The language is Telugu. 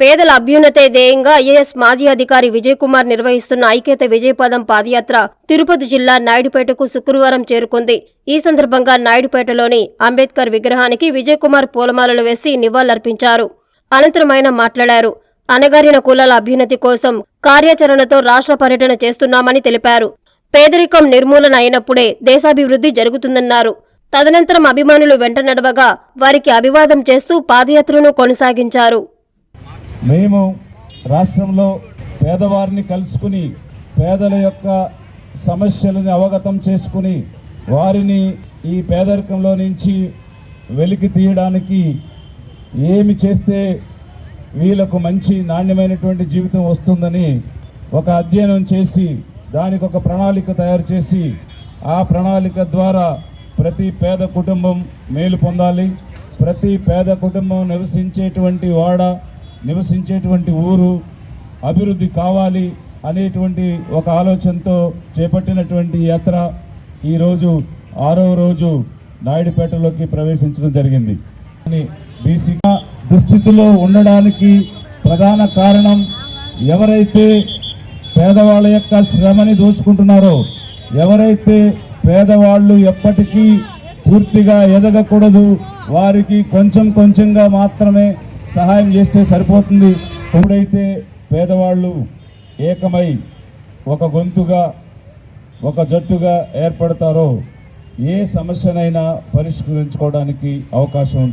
పేదల అభ్యున్నతే ధ్యేయంగా ఐఏఎస్ మాజీ అధికారి విజయ్ కుమార్ నిర్వహిస్తున్న ఐక్యత విజయపదం పాదయాత్ర తిరుపతి జిల్లా నాయుడుపేటకు శుక్రవారం చేరుకుంది. ఈ సందర్భంగా నాయుడుపేటలోని అంబేద్కర్ విగ్రహానికి విజయ్ కుమార్ పూలమాలలు వేసి నివాళులర్పించారు. అనంతరం ఆయన మాట్లాడారు. అణగారిన కులాల అభ్యున్నతి కోసం కార్యాచరణతో రాష్ట్ర పర్యటన చేస్తున్నామని తెలిపారు. పేదరికం నిర్మూలన అయినప్పుడే దేశాభివృద్ధి జరుగుతుందన్నారు. తదనంతరం అభిమానులు వెంట నడవగా వారికి అభివాదం చేస్తూ పాదయాత్రను కొనసాగించారు. మేము రాష్ట్రంలో పేదవారిని కలుసుకుని పేదల యొక్క సమస్యలను అవగతం చేసుకుని వారిని ఈ పేదరికంలో నుంచి వెలికి తీయడానికి ఏమి చేస్తే వీళ్ళకు మంచి నాణ్యమైనటువంటి జీవితం వస్తుందని ఒక అధ్యయనం చేసి దానికి ఒక ప్రణాళిక తయారు చేసి ఆ ప్రణాళిక ద్వారా ప్రతి పేద కుటుంబం మేలు పొందాలి. ప్రతి పేద కుటుంబం నివసించేటువంటి వాడ నివసించేటువంటి ఊరు అభివృద్ధి కావాలి అనేటువంటి ఒక ఆలోచనతో చేపట్టినటువంటి యాత్ర ఈరోజు ఆరో రోజు నాయుడుపేటలోకి ప్రవేశించడం జరిగింది. కానీ బీసీగా దుస్థితిలో ఉండడానికి ప్రధాన కారణం ఎవరైతే పేదవాళ్ళ యొక్క శ్రమని దోచుకుంటున్నారో ఎవరైతే పేదవాళ్ళు ఎప్పటికీ పూర్తిగా ఎదగకూడదు వారికి కొంచెం కొంచెంగా మాత్రమే సహాయం చేస్తే సరిపోతుంది. ఎప్పుడైతే పేదవాళ్ళు ఏకమై ఒక గొంతుగా ఒక జట్టుగా ఏర్పడతారో ఏ సమస్యనైనా పరిష్కరించుకోవడానికి అవకాశం ఉంటుంది.